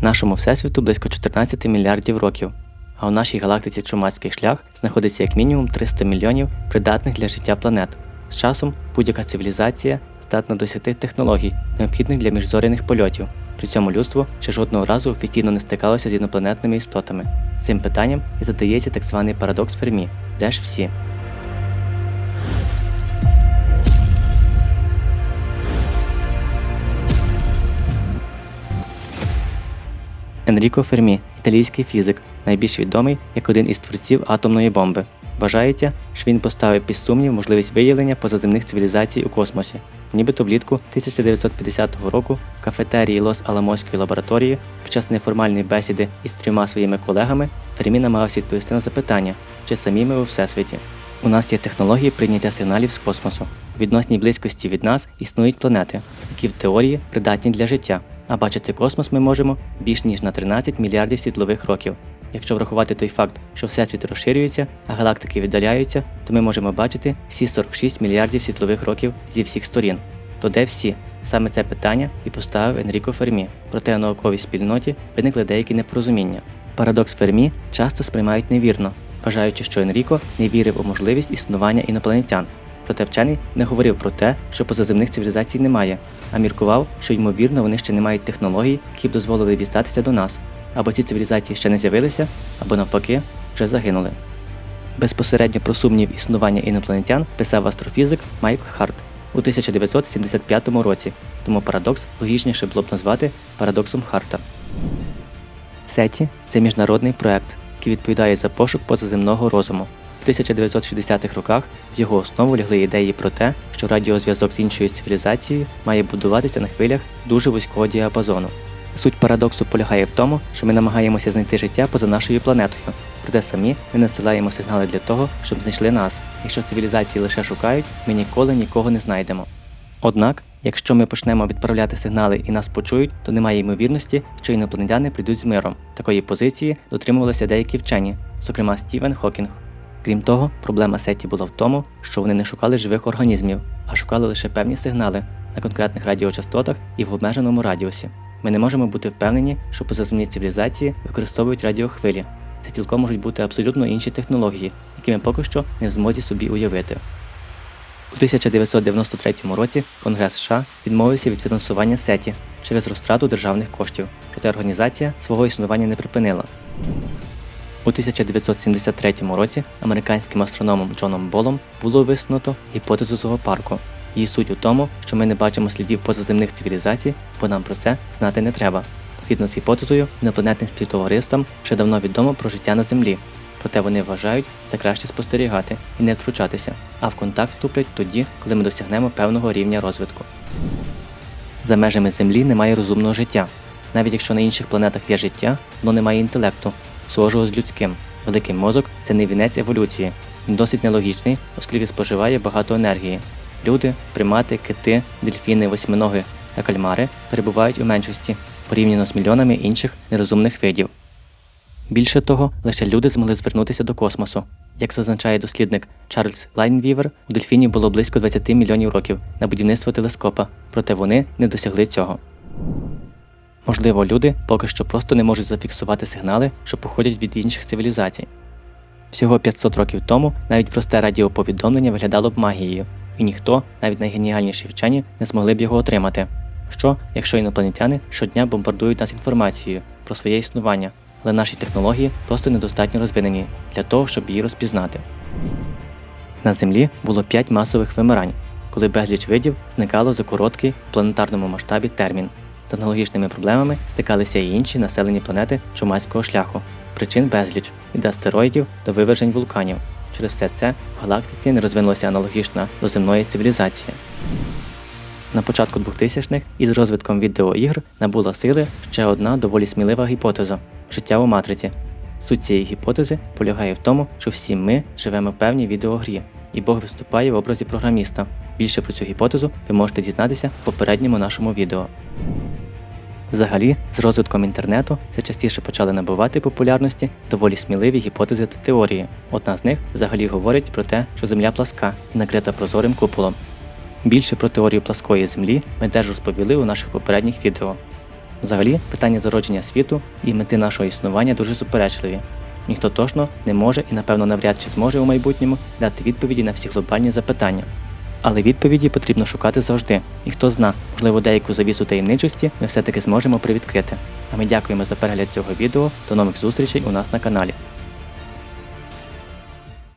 Нашому всесвіту близько 14 мільярдів років, а у нашій галактиці Чумацький шлях знаходиться як мінімум 300 мільйонів придатних для життя планет. З часом будь-яка цивілізація здатна досягти технологій, необхідних для міжзоряних польотів. При цьому людство ще жодного разу офіційно не стикалося з інопланетними істотами. Цим питанням і задається так званий парадокс Фермі. Де ж всі? Енріко Фермі, італійський фізик, найбільш відомий як один із творців атомної бомби. Вважається, що він поставив під сумнів можливість виявлення позаземних цивілізацій у космосі. Нібито влітку 1950 року в кафетерії Лос-Аламоської лабораторії під час неформальної бесіди із трьома своїми колегами Фермі намагався відповісти на запитання, чи самі ми у всесвіті. У нас є технології прийняття сигналів з космосу. У відносній близькості від нас існують планети, які в теорії придатні для життя. А бачити космос ми можемо більш ніж на 13 мільярдів світлових років. Якщо врахувати той факт, що всесвіт розширюється, а галактики віддаляються, то ми можемо бачити всі 46 мільярдів світлових років зі всіх сторін. То де всі? Саме це питання і поставив Енріко Фермі. Проте у науковій спільноті виникли деякі непорозуміння. Парадокс Фермі часто сприймають невірно, вважаючи, що Енріко не вірив у можливість існування інопланетян. Проте вчений не говорив про те, що позаземних цивілізацій немає, а міркував, що ймовірно вони ще не мають технологій, які б дозволили дістатися до нас, або ці цивілізації ще не з'явилися, або навпаки вже загинули. Безпосередньо про сумнів існування інопланетян писав астрофізик Майкл Харт у 1975 році, тому парадокс логічніше було б назвати парадоксом Харта. SETI – це міжнародний проект, який відповідає за пошук позаземного розуму. У 1960-х роках в його основу лягли ідеї про те, що радіозв'язок з іншою цивілізацією має будуватися на хвилях дуже вузького діапазону. Суть парадоксу полягає в тому, що ми намагаємося знайти життя поза нашою планетою, проте самі не насилаємо сигнали для того, щоб знайшли нас. Якщо цивілізації лише шукають, ми ніколи нікого не знайдемо. Однак, якщо ми почнемо відправляти сигнали і нас почують, то немає ймовірності, що інопланетяни прийдуть з миром. Такої позиції дотримувалися деякі вчені, зокрема Стівен Хокінг. Крім того, проблема сеті була в тому, що вони не шукали живих організмів, а шукали лише певні сигнали на конкретних радіочастотах і в обмеженому радіусі. Ми не можемо бути впевнені, що позаземні цивілізації використовують радіохвилі. Це цілком можуть бути абсолютно інші технології, які ми поки що не в змозі собі уявити. У 1993 році Конгрес США відмовився від фінансування сеті через розтрату державних коштів, проте організація свого існування не припинила. У 1973 році американським астрономом Джоном Болом було висунуто гіпотезу зоопарку. Її суть у тому, що ми не бачимо слідів позаземних цивілізацій, бо нам про це знати не треба. Згідно з гіпотезою, інопланетним співтовариствам вже давно відомо про життя на Землі, проте вони вважають за краще спостерігати і не втручатися, а в контакт вступлять тоді, коли ми досягнемо певного рівня розвитку. За межами Землі немає розумного життя. Навіть якщо на інших планетах є життя, воно не має інтелекту, схожого з людським. Великий мозок це не вінець еволюції. Він досить нелогічний, оскільки споживає багато енергії. Люди, примати, кити, дельфіни, восьминоги та кальмари перебувають у меншості порівняно з мільйонами інших нерозумних видів. Більше того, лише люди змогли звернутися до космосу. Як зазначає дослідник Чарльз Лайнвівер, у дельфінів було близько 20 мільйонів років на будівництво телескопа, проте вони не досягли цього. Можливо, люди поки що просто не можуть зафіксувати сигнали, що походять від інших цивілізацій. Всього 500 років тому навіть просте радіоповідомлення виглядало б магією, і ніхто, навіть найгеніальніші вчені, не змогли б його отримати. Що, якщо інопланетяни щодня бомбардують нас інформацією про своє існування, але наші технології просто недостатньо розвинені для того, щоб її розпізнати. На Землі було 5 масових вимирань, коли безліч видів зникало за короткий в планетарному масштабі термін. З аналогічними проблемами стикалися і інші населені планети чумацького шляху. Причин безліч від астероїдів до вивержень вулканів. Через все це в галактиці не розвинулася аналогічна до земної цивілізації. На початку 2000-х із розвитком відеоігр набула сили ще одна доволі смілива гіпотеза життя у матриці. Суть цієї гіпотези полягає в тому, що всі ми живемо в певній відеогрі, і Бог виступає в образі програміста. Більше про цю гіпотезу ви можете дізнатися в попередньому нашому відео. Взагалі, з розвитком інтернету все частіше почали набувати популярності доволі сміливі гіпотези та теорії. Одна з них взагалі говорить про те, що Земля пласка і накрита прозорим куполом. Більше про теорію пласкої землі ми теж розповіли у наших попередніх відео. Взагалі, питання зародження світу і мети нашого існування дуже суперечливі. Ніхто точно не може і напевно навряд чи зможе у майбутньому дати відповіді на всі глобальні запитання. Але відповіді потрібно шукати завжди, і хто зна, можливо, деяку завісу таємничості ми все-таки зможемо привідкрити. А ми дякуємо за перегляд цього відео. До нових зустрічей у нас на каналі.